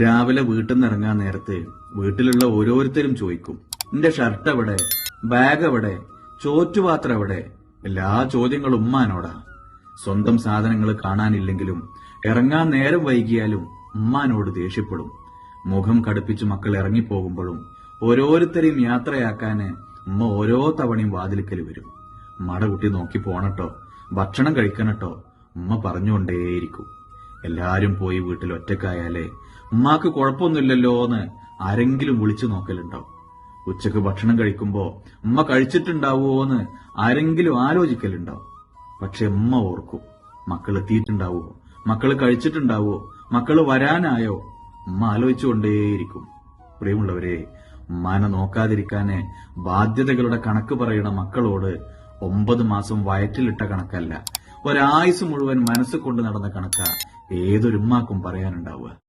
രാവിലെ വീട്ടിൽ നിന്ന് ഇറങ്ങാൻ നേരത്തെ വീട്ടിലുള്ള ഓരോരുത്തരും ചോദിക്കും നിന്റെ ഷർട്ട് എവിടെ? ബാഗ് എവിടെ? ചോറ്റുപാത്രം എവിടെ? എല്ലാ ചോദ്യങ്ങളും ഉമ്മാനോടാ. സ്വന്തം സാധനങ്ങൾ കാണാനില്ലെങ്കിലും ഇറങ്ങാൻ നേരം വൈകിയാലും ഉമ്മാനോട് ദേഷ്യപ്പെടും. മുഖം കടുപ്പിച്ച് മക്കൾ ഇറങ്ങിപ്പോകുമ്പോഴും ഓരോരുത്തരെയും യാത്രയാക്കാന് ഉമ്മ ഓരോ തവണയും വാതിലിക്കൽ വരും. ഉമ്മയുടെ കുട്ടി നോക്കി പോണട്ടോ ഭക്ഷണം കഴിക്കണട്ടോ ഉമ്മ പറഞ്ഞുകൊണ്ടേയിരിക്കും. എല്ലാരും പോയി വീട്ടിൽ ഒറ്റക്കായാലേ ഉമ്മാക്ക് കുഴപ്പമൊന്നുമില്ലല്ലോ എന്ന് ആരെങ്കിലും വിളിച്ചു നോക്കലുണ്ടോ? ഉച്ചയ്ക്ക് ഭക്ഷണം കഴിക്കുമ്പോ ഉമ്മ കഴിച്ചിട്ടുണ്ടാവുമോ എന്ന് ആരെങ്കിലും ആലോചിക്കലുണ്ടോ? പക്ഷെ ഉമ്മ ഓർക്കും മക്കൾ എത്തിയിട്ടുണ്ടാവോ മക്കൾ കഴിച്ചിട്ടുണ്ടാവോ മക്കൾ വരാനായോ? ഉമ്മ ആലോചിച്ചുകൊണ്ടേയിരിക്കും. പ്രിയമുള്ളവരെ ഉമ്മാനെ നോക്കാതിരിക്കാന് ബാധ്യതകളുടെ കണക്ക് പറയുന്ന മക്കളോട് ഒമ്പത് മാസം വയറ്റിലിട്ട കണക്കല്ല ഒരായുസ് മുഴുവൻ മനസ്സ് കൊണ്ട് നടന്ന കണക്ക ഏതൊരു ഉമ്മാക്കും പറയാനുണ്ടാവുക?